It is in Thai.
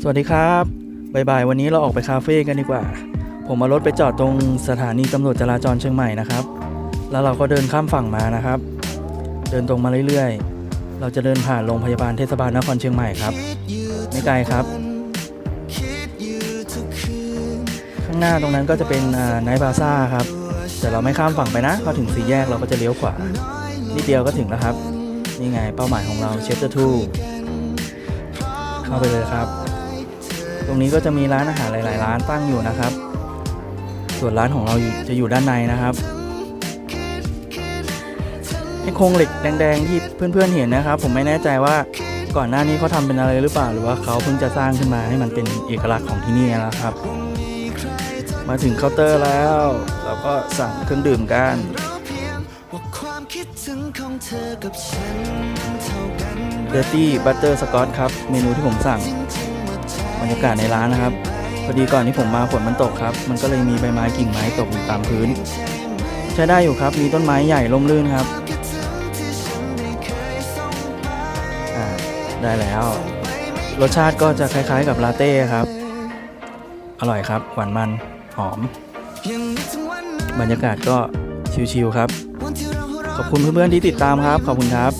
สวัสดีครับบ่ายๆวันนี้เราออกไปคาเฟ่กันดีกว่า ผมเอารถไปจอดตรงสถานีตำรวจจราจรเชียงใหม่นะครับ แล้วเราก็เดินข้ามฝั่งมานะครับ เดินตรงมาเรื่อยๆ เราจะเดินผ่านโรงพยาบาลเทศบาลนครเชียงใหม่ครับ ไม่ไกลครับ ข้างหน้าตรงนั้นก็จะเป็นไนท์บาซ่าครับ แต่เราไม่ข้ามฝั่งไปนะพอถึงสี่แยกเราก็จะเลี้ยวขวา นิดเดียวก็ถึงแล้วครับ นี่ไงเป้าหมายของเราเชฟเตอร์ทูเข้าไปเลยครับ ตรงนี้ก็จะมีร้านอาหารหลาย ๆ ร้านตั้งอยู่นะครับ ส่วนร้านของเราจะอยู่ด้านในนะครับไอ้โครงเหล็กแดง ๆ ที่เพื่อน ๆ เห็นนะครับ ผมไม่แน่ใจว่าก่อนหน้านี้เขาทำเป็นอะไรหรือเปล่า หรือว่าเขาเพิ่งจะสร้างขึ้นมาให้มันเป็นเอกลักษณ์ของที่นี่นะครับ มาถึงเคาน์เตอร์แล้ว เราก็สั่งเครื่องดื่มกันเดอร์ตี้บัตเตอร์สกอตครับ เมนูที่ผมสั่ง บรรยากาศในร้านนะครับพอดีก่อนที่ผมมาฝนมันตกครับ มันก็เลยมีใบไม้กิ่งไม้ตกอยู่ตามพื้น ใช้ได้อยู่ครับมีต้นไม้ใหญ่ร่มรื่นครับได้แล้ว รสชาติก็จะคล้ายๆกับลาเต้ครับ อร่อยครับ หวานมันหอม บรรยากาศก็ชิลๆครับ ขอบคุณเพื่อนๆที่ติดตามครับ ขอบคุณครับ